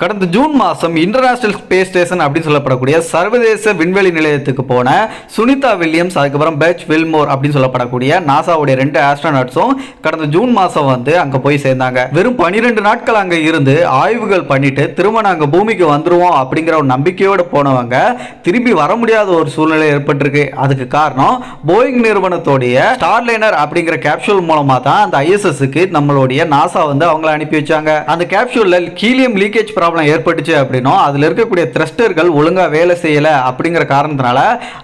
கடந்த ஜூன் மாதம் international space station அப்படின்னு சொல்லப்படக்கூடிய சர்வதேச விண்வெளி நிலையத்துக்கு போன சுனிதா வில்லியம்ஸ் அதுக்கப்புறம் பெச் வில்மோர் அப்படின்னு சொல்லப்படக்கூடிய நாசாவுடைய ரெண்டு ஆஸ்ட்ரோநாட்ஸும் கடந்த ஜூன் மாதம் வந்து அங்கே போய் சேர்ந்தாங்க. வெறும் பன்னிரெண்டு நாட்கள் அங்கே இருந்து ஆய்வுகள் பண்ணிட்டு திரும்ப நாங்கள் பூமிக்கு வந்துருவோம் அப்படிங்கிற ஒரு நம்பிக்கையோடு போனவங்க திரும்பி வர முடியாத ஒரு சூழ்நிலை ஏற்பட்டிருக்கு. அதுக்கு காரணம் போயிங் நிறுவனத்தோடைய ஸ்டார்லைனர் அப்படிங்கிற கேப்சூல் மூலமாக தான் அந்த ஐஎஸ்எஸ்க்கு நம்மளுடைய நாசா வந்து அவங்கள அனுப்பி வச்சாங்க. அந்த கேப்சூலில் ஹீலியம் லீக்கேஜ் ப்ராப்ளம் ஏற்பட்டுச்சு அப்படின்னா அதில் இருக்கக்கூடிய த்ரஸ்டர்கள் ஒழுங்கா வேலை செய்யலை அப்படிங்கிற காரணத்தினால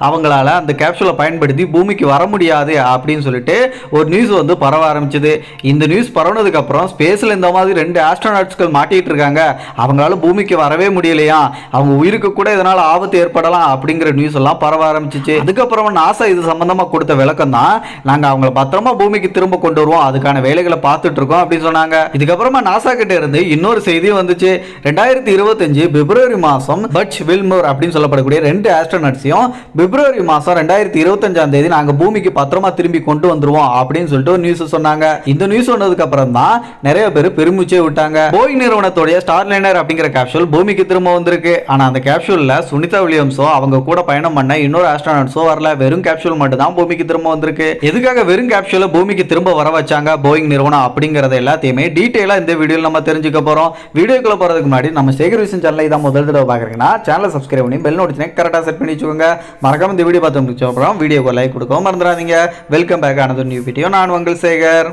அவங்களால அந்த கேப்சூலை பயன்படுத்தி பூமிக்கு வர முடியாது அப்படின்னு சொல்லிட்டு ஒரு நியூஸ் வந்து பரவ ஆரம்பிச்சது. இந்த நியூஸ் பரவுனதுக்கு அப்புறம் ஸ்பேஸ்ல இந்த மாதிரி ரெண்டு ஆஸ்ட்ரோநாட்ஸ்கள் மாட்டிட்டு இருக்காங்க. அவங்களால பூமிக்கு வரவே முடியலையா? அவங்க உயிருக்கு கூட இதனால ஆபத்து ஏற்படலாம் அப்படிங்கிற நியூஸ் எல்லாம் பரவ ஆரம்பிச்சிச்சு. அதுக்கப்புறமா நாசா இது சம்பந்தமா கொடுத்த விளக்கம் தான் நாங்கள் அவங்கள பத்திரமா பூமிக்கு திரும்ப கொண்டு வருவோம். அதுக்கான வேலைகளை பார்த்துட்டு இருக்கோம் அப்படின்னு சொன்னாங்க. இதுக்கப்புறமா நாசா கிட்ட இருந்து இன்னொரு செய்தியும் வந்துச்சு. ரெண்டு ரெண்டாயிரத்தி இருபத்தஞ்சு பிப்ரவரி மாதம் பட்ச் வில்மோர் அப்படின்னு சொல்லப்படக்கூடிய ரெண்டு ஆஸ்ட்ரோனட்ஸையும் பிப்ரவரி மாதம் ரெண்டாயிரத்தி இருபத்தஞ்சாம் தேதி நாங்கள் பூமிக்கு பத்திரமா திரும்பி கொண்டு வந்துருவோம் அப்படின்னு சொல்லிட்டு ஒரு நியூஸ் சொன்னாங்க. இந்த நியூஸ் சொன்னதுக்கு அப்புறம் தான் நிறைய பேர் பெருமிச்சே விட்டாங்க. போய் நிறுவனத்துடைய ஸ்டார்லைனர் அப்படிங்கிற கேப்சூல் பூமிக்கு திரும்ப வந்திருக்கு. ஆனால் அந்த கேப்ஷுவலில் சுனிதா வில்லியம்ஸோ அவங்க கூட பயணம் பண்ண இன்னொரு ஆஸ்ட்ரோனட்ஸோ வரல. வெறும் கேப்சூல் மட்டும் தான் பூமிக்கு திரும்ப வந்திருக்கு. எதுக்காக வெறும் கேப்சூலை பூமிக்கு திரும்ப வர வச்சாங்க போயிங் நிறுவனம் அப்படிங்கறத எல்லாத்தையுமே டீட்டெயிலாக இந்த வீடியோவில் நம்ம தெரிஞ்சுக்க போகிறோம் வீடியோக்குள்ள போகிறதுக்கு முன்னாடி முன்னாடி நம்ம சேகர் விஷன் சேனலை இதான் முதல் தடவை பார்க்குறீங்கன்னா சேனலை சப்ஸ்கிரைப் பண்ணி பெல் நோட்டினை கரெக்டாக செட் பண்ணி வச்சுக்கோங்க. மறக்காம இந்த வீடியோ பார்த்து முடிச்ச அப்புறம் வீடியோக்கு லைக் கொடுக்கவும் மறந்துடாதீங்க. வெல்கம் பேக் ஆனது நியூ வீடியோ நான் உங்கள் சேகர்.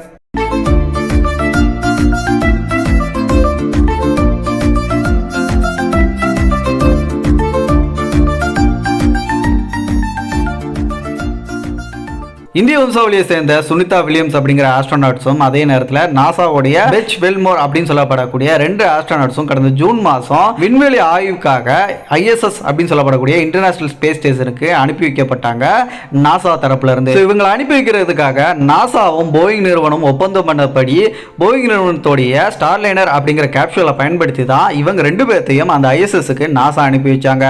இந்திய வம்சாவளியை சேர்ந்த சுனிதா வில்லியம்ஸ் அப்படிங்கிற ஆஸ்ட்ரோநாட்ஸும் அதே நேரத்தில் நாசாவுடைய பெச் வெல்மோர் அப்படின்னு சொல்லப்படக்கூடிய ரெண்டு ஆஸ்ட்ரோநாட்ஸும் கடந்த ஜூன் மாதம் விண்வெளி ஆய்வுக்காக ஐஎஸ்எஸ் அப்படின்னு சொல்லப்படக்கூடிய இன்டர்நேஷனல் ஸ்பேஸ் ஸ்டேஷனுக்கு அனுப்பி வைக்கப்பட்டாங்க. நாசா தரப்புல இருந்து. இவங்களை அனுப்பி வைக்கிறதுக்காக நாசாவும் போயிங் நிறுவனம் ஒப்பந்தம் பண்ணபடி போயிங் நிறுவனத்தோடைய ஸ்டார்லைனர் அப்படிங்கிற கேப்சூலை பயன்படுத்தி தான் இவங்க ரெண்டு பேர்த்தையும் அந்த ஐஎஸ்எஸ்க்கு நாசா அனுப்பி வச்சாங்க.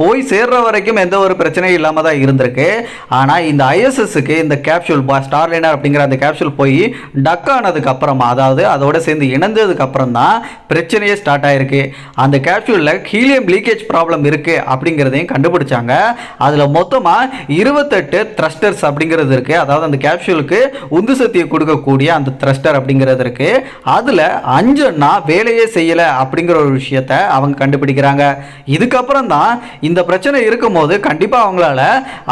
போய் சேர்ற வரைக்கும் எந்த ஒரு பிரச்சனையும் இல்லாமல் தான் இருந்திருக்கு. ஆனால் இந்த ஐஎஸ்எஸ்க்கு இந்த கேப்சூல் ஸ்டார்லைனர் அப்படிங்கிற அந்த கேப்சூல் போய் டக் ஆனதுக்கு அப்புறமா அதாவது அதோட சேர்ந்து இணைந்ததுக்கு அப்புறம் தான் பிரச்சனையே ஸ்டார்ட் ஆயிருக்கு. அந்த கேப்சூலில் ஹீலியம் லீக்கேஜ் ப்ராப்ளம் இருக்குது அப்படிங்கிறதையும் கண்டுபிடிச்சாங்க. அதில் மொத்தமாக இருபத்தெட்டு த்ரஸ்டர்ஸ் அப்படிங்கிறது இருக்குது அதாவது அந்த கேப்சூலுக்கு உந்து சக்தியை கொடுக்கக்கூடிய அந்த த்ரஸ்டர் அப்படிங்கிறது இருக்குது அதில் அஞ்சுன்னா வேலையே செய்யலை அப்படிங்கிற ஒரு விஷயத்த அவங்க கண்டுபிடிக்கிறாங்க. இதுக்கப்புறம் தான் இந்த பிரச்சனை இருக்கும்போது கண்டிப்பாக அவங்களால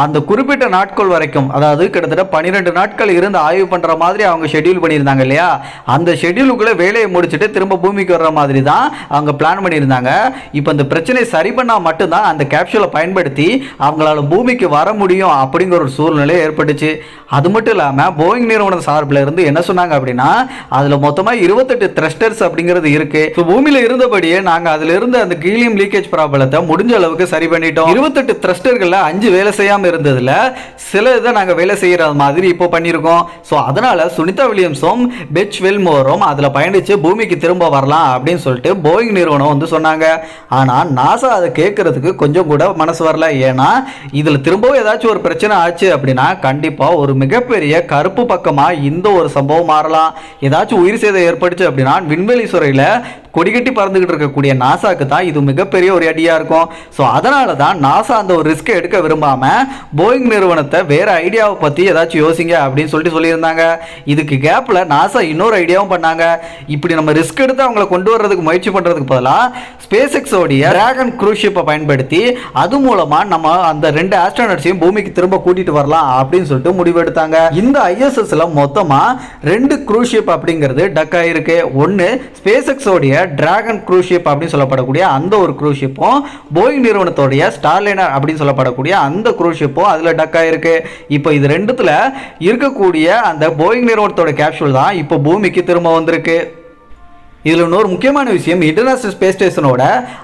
அந்த குறிப்பிட்ட நாட்கள் வரைக்கும் அதாவது கிட்டத்தட்ட பன்னிரெண்டு நாட்கள் இருந்து ஆய்வு பண்ணுற மாதிரி அவங்க ஷெட்யூல் பண்ணியிருந்தாங்க இல்லையா? அந்த ஷெட்யூலுக்குள்ளே வேலையை முடிச்சுட்டு திரும்ப பூமிக்கு வர்ற மாதிரி தான் அவங்க பிளான் பண்ணியிருந்தாங்க. இப்போ இந்த பிரச்சனையை சரி பண்ணால் மட்டும்தான் அந்த கேப்சூலை பயன்படுத்தி அவங்களால பூமிக்கு வர முடியும் அப்படிங்கிற ஒரு சூழ்நிலை ஏற்பட்டுச்சு. அது மட்டும் இல்லாமல் போயிங் நிறுவனம் சார்பில் இருந்து என்ன சொன்னாங்க அப்படின்னா அதில் மொத்தமாக இருபத்தெட்டு த்ரஸ்டர்ஸ் அப்படிங்கிறது இருக்குது ஸோ பூமியில் இருந்தபடியே நாங்கள் அதில் இருந்த அந்த கீழியம் லீக்கேஜ் ப்ராப்ளத்தை முடிஞ்ச அளவுக்கு சரி பண்ணிட்டோம். இருபத்தெட்டு த்ரஸ்டர்களில் அஞ்சு வேலை செய்யாமல் இருந்ததுல சில இதை நாங்கள் வேலை செய்கிற மாதிரி இப்போ பண்ணியிருக்கோம் ஸோ அதனால சுனிதா வில்லியம்ஸும் பெச் வெல்மோரும் அதில் பயணிச்சு பூமிக்கு திரும்ப வரலாம் அப்படின்னு சொல்லிட்டு போயிங் நிறுவனம் வந்து சொன்னாங்க. ஆனால் நாசா அதை கேட்கறதுக்கு கொஞ்சம் கூட மனசு வரல. ஏன்னா இதில் திரும்பவும் ஏதாச்சும் ஒரு பிரச்சனை ஆச்சு அப்படின்னா கண்டிப்பாக ஒரு மிகப்பெரிய கருப்பு பக்கமாக இந்த ஒரு சம்பவம் மாறலாம். ஏதாச்சும் உயிர் சேதம் ஏற்பட்டுச்சு அப்படின்னா விண்வெளி சுரையில கொடிகட்டி பறந்துகிட்டு இருக்கக்கூடிய நாசாக்கு தான் இது மிகப்பெரிய ஒரு அடியாக இருக்கும். ஸோ அதனால அதனால தான் நாசா அந்த ஒரு ரிஸ்க்கை எடுக்க விரும்பாம போயிங் நிறுவனத்தை வேற ஐடியாவை பற்றி ஏதாச்சும் யோசிங்க அப்படின்னு சொல்லிட்டு சொல்லியிருந்தாங்க. இதுக்கு கேப்பில் நாசா இன்னொரு ஐடியாவும் பண்ணாங்க. இப்படி நம்ம ரிஸ்க் எடுத்து அவங்கள கொண்டு வர்றதுக்கு முயற்சி பண்ணுறதுக்கு பதிலாக ஸ்பேஸ் எக்ஸோடைய டிராகன் க்ரூஸ் ஷிப்பை பயன்படுத்தி அது மூலமாக நம்ம அந்த ரெண்டு ஆஸ்ட்ரோனட்ஸையும் பூமிக்கு திரும்ப கூட்டிட்டு வரலாம் அப்படின்னு சொல்லிட்டு முடிவெடுத்தாங்க இந்த ஐஎஸ்எஸ்ல மொத்தமாக ரெண்டு க்ரூஷிப் அப்படிங்கிறது டக் ஆயிருக்கு. ஒன்று ஸ்பேஸ் எக்ஸோடைய டிராகன் க்ரூஷிப் அப்படின்னு சொல்லப்படக்கூடிய அந்த ஒரு க்ரூஷிப்பும் ஷிப்பும் போயிங் நிறுவனத்தோடைய ஸ்டார்லைனர் அப்படின்னு சொல்லப்படக்கூடிய அந்த குரூஸ் ஷிப்பும் அதில் டக் ஆகிருக்கு இப்போ இது ரெண்டுத்துல இருக்கக்கூடிய அந்த போயிங் நிறுவனத்தோட கேப்சூல் தான் இப்போ பூமிக்கு திரும்ப வந்திருக்கு. இதில் இன்னொரு முக்கியமான விஷயம் இன்டர்நேஷனல் ஸ்பேஸ் ஸ்டேஷனோட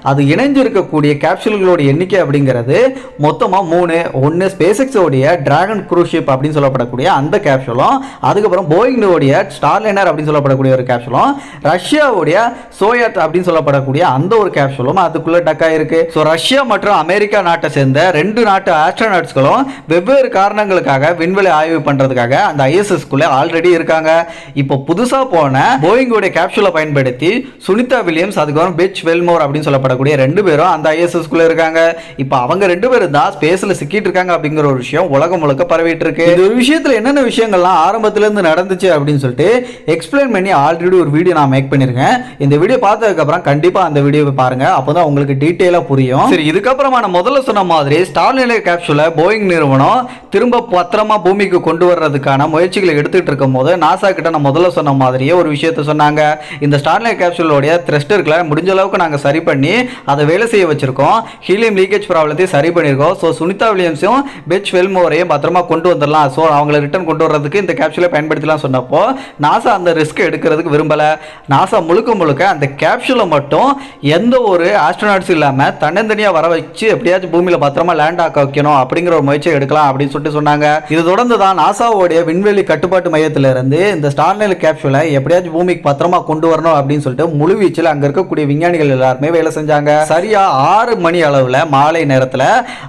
அது இணைஞ்சு இருக்கக்கூடிய கேப்சூல்களோட எண்ணிக்கை அப்படிங்கிறது மொத்தமாக மூணு ஒன்று ஸ்பேஸ் எக்ஸோடைய டிராகன் குரூஷிப் அப்படின்னு சொல்லப்படக்கூடிய அந்த கேப்சூலும் அதுக்கப்புறம் போயிங்கோடைய ஸ்டார்லைனர் அப்படின்னு சொல்லப்படக்கூடிய ஒரு கேப்சூலும் ரஷ்யாவுடைய சோயட் அப்படின்னு சொல்லப்படக்கூடிய அந்த ஒரு கேப்சூலும் அதுக்குள்ளே டக் இருக்குது ஸோ ரஷ்யா மற்றும் அமெரிக்கா நாட்டை சேர்ந்த ரெண்டு நாட்டு ஆஸ்ட்ரோநாட்ஸ்களும் வெவ்வேறு காரணங்களுக்காக விண்வெளி ஆய்வு பண்ணுறதுக்காக அந்த ஐஎஸ்எஸ்குள்ளே ஆல்ரெடி இருக்காங்க. இப்போ புதுசாக போன போயிங்கோடைய கேப்சூலை பயன்படுத்தி பயன்படுத்தி சுனிதா வில்லியம்ஸ் அதுக்கப்புறம் பெச் வெல்மோர் அப்படின்னு சொல்லப்படக்கூடிய ரெண்டு பேரும் அந்த ஐஎஸ்எஸ்குள்ள இருக்காங்க. இப்போ அவங்க ரெண்டு பேரும் தான் ஸ்பேஸ்ல சிக்கிட்டு இருக்காங்க அப்படிங்கிற ஒரு விஷயம் உலகம் முழுக்க பரவிட்டு இருக்கு இந்த ஒரு விஷயத்துல என்னென்ன விஷயங்கள்லாம் ஆரம்பத்துல இருந்து நடந்துச்சு அப்படின்னு சொல்லிட்டு எக்ஸ்பிளைன் பண்ணி ஆல்ரெடி ஒரு வீடியோ நான் மேக் பண்ணிருக்கேன். இந்த வீடியோ பார்த்ததுக்கு அப்புறம் கண்டிப்பா அந்த வீடியோவை பாருங்க. அப்பதான் உங்களுக்கு டீட்டெயிலா புரியும். சரி இதுக்கப்புறமா நான் முதல்ல சொன்ன மாதிரி ஸ்டார்லினர் கேப்சூலை போயிங் நிறுவனம் திரும்ப பத்திரமா பூமிக்கு கொண்டு வர்றதுக்கான முயற்சிகளை எடுத்துட்டு இருக்கும் போது நாசா கிட்ட நான் முதல்ல சொன்ன மாதிரியே ஒரு விஷயத்த சொன்னாங்க. இந்த கார்னர் கேப்சூலோடைய த்ரெஸ்டர்களை முடிஞ்ச அளவுக்கு நாங்கள் சரி பண்ணி அதை வேலை செய்ய வச்சுருக்கோம். ஹீலியம் லீக்கேஜ் ப்ராப்ளத்தையும் சரி பண்ணியிருக்கோம். ஸோ சுனிதா வில்லியம்ஸும் பெச் வெல்மோரையும் பத்திரமா கொண்டு வந்துடலாம். ஸோ அவங்கள ரிட்டர்ன் கொண்டு வர்றதுக்கு இந்த கேப்சூலை பயன்படுத்தலாம் சொன்னப்போ நாசா அந்த ரிஸ்க் எடுக்கிறதுக்கு விரும்பல. நாசா முழுக்க முழுக்க அந்த கேப்சூலை மட்டும் எந்த ஒரு ஆஸ்ட்ரோனாட்ஸும் இல்லாமல் தன்னந்தனியாக வர வச்சு எப்படியாச்சும் பூமியில் பத்திரமா லேண்ட் ஆக்க வைக்கணும் அப்படிங்கிற ஒரு முயற்சியை எடுக்கலாம் அப்படின்னு சொல்லிட்டு சொன்னாங்க. இது தொடர்ந்து தான் நாசாவோடைய விண்வெளி கட்டுப்பாட்டு மையத்திலிருந்து இந்த ஸ்டார்லைன் கேப்சூலை எப்படியாச்சும் பூமிக்கு பத்திரமா கொண்டு வரணும் அப்படின்னு அப்படின்னு சொல்லிட்டு முழுவீச்சில் அங்கே இருக்கக்கூடிய விஞ்ஞானிகள் எல்லாருமே வேலை செஞ்சாங்க. சரியா ஆறு மணி அளவில் மாலை நேரத்தில்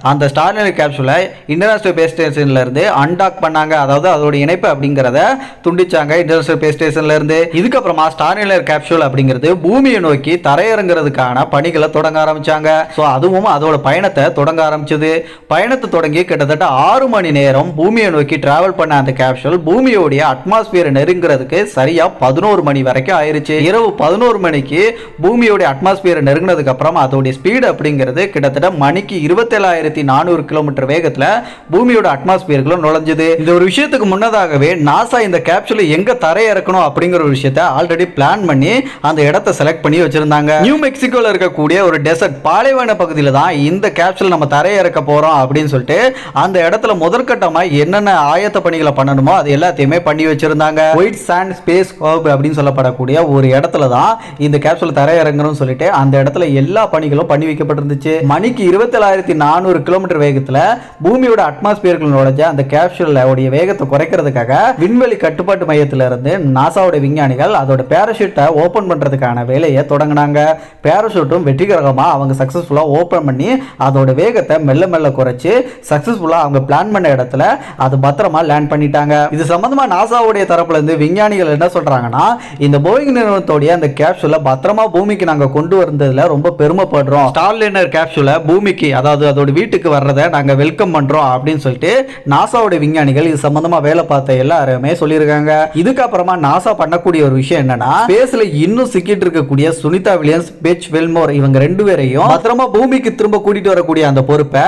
அந்த ஸ்டார்லைன் கேப்சூலை இன்டர்நேஷனல் பேஸ் ஸ்டேஷன்ல இருந்து அன்டாக் பண்ணாங்க. அதாவது அதோட இணைப்பு அப்படிங்கிறத துண்டிச்சாங்க இன்டர்நேஷனல் பேஸ் ஸ்டேஷன்ல இருந்து. இதுக்கப்புறமா ஸ்டார்லைனர் கேப்சூல் அப்படிங்கிறது பூமியை நோக்கி தரையிறங்குறதுக்கான பணிகளை தொடங்க ஆரம்பிச்சாங்க. ஸோ அதுவும் அதோட பயணத்தை தொடங்க ஆரம்பிச்சது. பயணத்தை தொடங்கி கிட்டத்தட்ட ஆறு மணி நேரம் பூமியை நோக்கி டிராவல் பண்ண அந்த கேப்சூல் பூமியோடைய அட்மாஸ்பியர் நெருங்குறதுக்கு சரியா பதினோரு மணி வரைக்கும் ஆயிருச்சு. இரவு பதினோரு மணிக்கு பூமியோட அட்மாஸ்பியர் நெருங்கினதுக்கு அப்புறம் அதோடைய ஸ்பீடு அப்படிங்கிறது கிட்டத்தட்ட மணிக்கு இருபத்தேழாயிரத்தி நானூறு கிலோமீட்டர் வேகத்தில் பூமியோட அட்மாஸ்பியருக்குள்ள நுழைஞ்சது. இந்த ஒரு விஷயத்துக்கு முன்னதாகவே நாசா இந்த கேப்சூலை எங்க தரையிறக்கணும் அப்படிங்கிற ஒரு விஷயத்த ஆல்ரெடி பிளான் பண்ணி அந்த இடத்த செலக்ட் பண்ணி வச்சிருந்தாங்க. நியூ மெக்சிகோல இருக்கக்கூடிய ஒரு டெசர்ட் பாலைவன பகுதியில் தான் இந்த கேப்சூல் நம்ம தரையிறக்க போறோம் அப்படின்னு சொல்லிட்டு அந்த இடத்துல முதற்கட்டமாக என்னென்ன ஆயத்த பணிகளை பண்ணணுமோ அது எல்லாத்தையுமே பண்ணி வச்சிருந்தாங்க. ஒயிட் சாண்ட் ஸ்பேஸ் ஹப் அப்படின்னு சொல்லப்படக்கூடிய ஒரு இடத்துல தான் இந்த கேப்சூல் தரையிறங்கணும்னு சொல்லிட்டு அந்த இடத்துல எல்லா பணிகளும் பண்ணி வைக்கப்பட்டிருந்துச்சு. மணிக்கு இருபத்தேழாயிரத்தி நானூறு கிலோமீட்டர் வேகத்தில் பூமியோட அட்மாஸ்பியர்கள் நுழைஞ்ச அந்த கேப்சூல் உடைய வேகத்தை குறைக்கிறதுக்காக விண்வெளி கட்டுப்பாட்டு மையத்தில் இருந்து நாசாவோட விஞ்ஞானிகள் அதோட பேரஷூட்டை ஓப்பன் பண்றதுக்கான வேலையை தொடங்கினாங்க. பேராஷூட்டும் வெற்றிகரமாக அவங்க சக்ஸஸ்ஃபுல்லாக ஓப்பன் பண்ணி அதோட வேகத்தை மெல்ல மெல்ல குறைச்சி சக்ஸஸ்ஃபுல்லாக அவங்க பிளான் பண்ண இடத்துல அது பத்திரமா லேண்ட் பண்ணிட்டாங்க. இது சம்மந்தமாக நாசாவுடைய தரப்புல இருந்து விஞ்ஞானிகள் என்ன சொல்றாங்கன்னா இந்த போயிங் நிறுவனத்தோட நிறுவனத்தோடைய அந்த கேப்சூலை பத்திரமா பூமிக்கு நாங்க கொண்டு வந்ததுல ரொம்ப பெருமைப்படுறோம். ஸ்டார்லைனர் கேப்சூலை பூமிக்கு அதாவது அதோட வீட்டுக்கு வர்றதை நாங்க வெல்கம் பண்றோம் அப்படின்னு சொல்லிட்டு நாசாவோட விஞ்ஞானிகள் இது சம்பந்தமா வேலை பார்த்த எல்லாருமே சொல்லியிருக்காங்க. இதுக்கப்புறமா நாசா பண்ணக்கூடிய ஒரு விஷயம் என்னன்னா ஸ்பேஸ்ல இன்னும் சிக்கிட்டு இருக்கக்கூடிய சுனிதா வில்லியம்ஸ் பெச் வெல்மோர் இவங்க ரெண்டு பேரையும் பத்திரமா பூமிக்கு திரும்ப கூட்டிட்டு வரக்கூடிய அந்த பொறுப்பை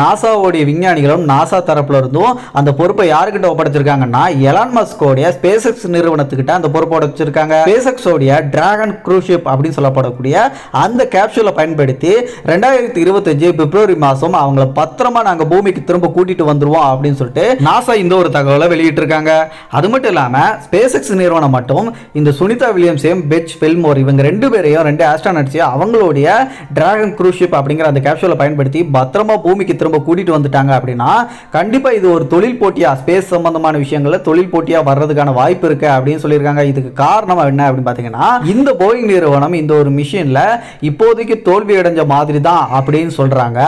நாசாவோடைய விஞ்ஞானிகளும் நாசா தரப்புல இருந்தும் அந்த பொறுப்பை யாருக்கிட்ட ஒப்படைச்சிருக்காங்கன்னா எலான் மஸ்கோடைய ஸ்பேஸ் எக்ஸ் நிறுவனத்துக்கிட்ட அந்த பொறுப்பை ஒப்படைச்சிருக்காங்க. ஸ்பேஸ் எக்ஸோடைய டிராகன் க்ரூஷிப் அப்படின்னு சொல்லப்படக்கூடிய அந்த கேப்சூலை பயன்படுத்தி ரெண்டாயிரத்தி இருபத்தஞ்சு பிப்ரவரி மாதம் அவங்கள பத்திரமா நாங்கள் பூமிக்கு திரும்ப கூட்டிட்டு வந்துருவோம் அப்படின்னு சொல்லிட்டு நாசா இந்த ஒரு தகவலை வெளியிட்டு இருக்காங்க அது மட்டும் இல்லாமல் ஸ்பேஸ் எக்ஸ் நிறுவனம் மட்டும் இந்த சுனிதா வில்லியம்ஸையும் பெச் பெல்மோர் இவங்க ரெண்டு பேரையும் ரெண்டு ஆஸ்ட்ரானட்ஸையும் அவங்களுடைய டிராகன் க்ரூஷிப் அப்படிங்கிற அந்த கேப்சூலை பயன்படுத்தி பத்திரமா பூமிக்கு திரும்ப கூட்டிட்டு வந்துட்டாங்க அப்படின்னா கண்டிப்பாக இது ஒரு தொழில் போட்டியாக ஸ்பேஸ் சம்பந்தமான விஷயங்களில் தொழில் போட்டியாக வர்றதுக்கான வாய்ப்பு இருக்குது அப்படின்னு சொல்லியிருக்காங்க. இதுக்கு காரணம் என்ன அப்படின்னு பார்த்தீங்கன்னா இந்த போயிங் நிறுவனம் இந்த ஒரு மிஷின்ல இப்போதைக்கு தோல்வி அடைஞ்ச மாதிரி தான் அப்படின்னு சொல்றாங்க.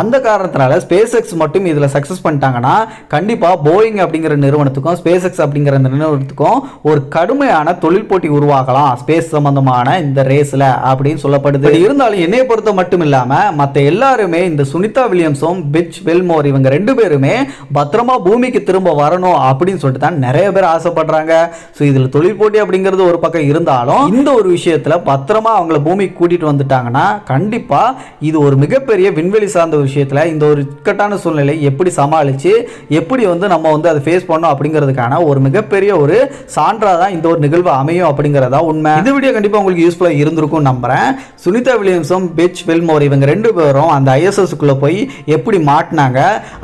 அந்த காரணத்தினால ஸ்பேஸ் எக்ஸ் மட்டும் இதுல சக்சஸ் பண்ணிட்டாங்கன்னா கண்டிப்பா போயிங் அப்படிங்கிற நிறுவனத்துக்கும் ஸ்பேஸ் எக்ஸ் அப்படிங்கிற அந்த நிறுவனத்துக்கும் ஒரு கடுமையான தொழில் போட்டி உருவாகலாம் ஸ்பேஸ் சம்பந்தமான இந்த ரேஸ்ல அப்படின்னு சொல்லப்படுது. பட் இருந்தாலும் என்னைய பொறுத்த மட்டும் இல்லாம மத்த எல்லாருமே இந்த சுனிதா வில்லியம்ஸும் பிச் வெல்மோர் இவங்க ரெண்டு பேருமே பத்திரமா பூமிக்கு திரும்ப வரணும் அப்படின்னு சொல்லிட்டு தான் நிறைய பேர் ஆசைப்படுறாங்க. ஸோ இதுல தொழில் போட்டி அப்படிங்கிறது ஒரு பக்கம் இருந்தாலும் இந்த ஒரு விஷயத்துல பத்திரமா அவங்கள பூமிக்கு கூட்டிட்டு வந்துட்டாங்கன்னா கண்டிப்பா இது ஒரு மிகப்பெரிய விண்வெளி சார்ந்த விஷயத்துல இந்த ஒரு இக்கட்டான சூழ்நிலை எப்படி சமாளிச்சு எப்படி வந்து நம்ம வந்து அதை ஃபேஸ் பண்ணோம் அப்படிங்கிறதுக்கான ஒரு மிகப்பெரிய ஒரு சான்றா தான் இந்த ஒரு நிகழ்வு அமையும் அப்படிங்கிறதா உண்மை. இந்த வீடியோ கண்டிப்பா உங்களுக்கு யூஸ்ஃபுல்லாக இருந்திருக்கும் நம்புறேன். சுனிதா வில்லியம்ஸும் பெச் வெல்மோர் இவங்க ரெண்டு பேரும் அந்த ஐஎஸ்எஸ்க்குள்ள போய் எப்படி மாட்டினாங்க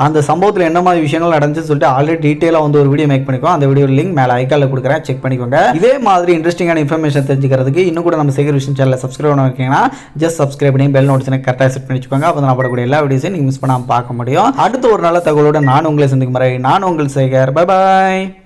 அந்த சம்பவத்தில் என்ன மாதிரி விஷயங்கள் நடந்துச்சுன்னு சொல்லிட்டு ஆல்ரெடி டீட்டெயிலாக வந்து ஒரு வீடியோ மேக் பண்ணிக்கோ. அந்த வீடியோ லிங்க் மேலே ஐக்காலில் கொடுக்குறேன். செக் பண்ணிக்கோங்க. இதே மாதிரி இன்ட்ரெஸ்டிங்கான இன்ஃபர்மேஷன் தெரிஞ்சுக்கிறதுக்கு இன்னும் கூட நம்ம சேகர் விஷயம் சேனலில் சப்ஸ்கிரைப் பண்ண வைக்கீங்கன்னா ஜஸ்ட் சப்ஸ்கிரைப் பண்ணி பெல் நோட்டிஸ் கரெக்டாக செட் பண்ணி வச்சுக்கோங்க. அப்போ நான் போடக்கூடிய எல்லா வீடியோஸையும் நீங்கள் மிஸ் பண்ணாமல் பார்க்க முடியும். அடுத்த ஒரு நல்ல தகவலோட நான் உங்களை சந்திக்கும் முறை நான் உங்கள் சேகர். பாய்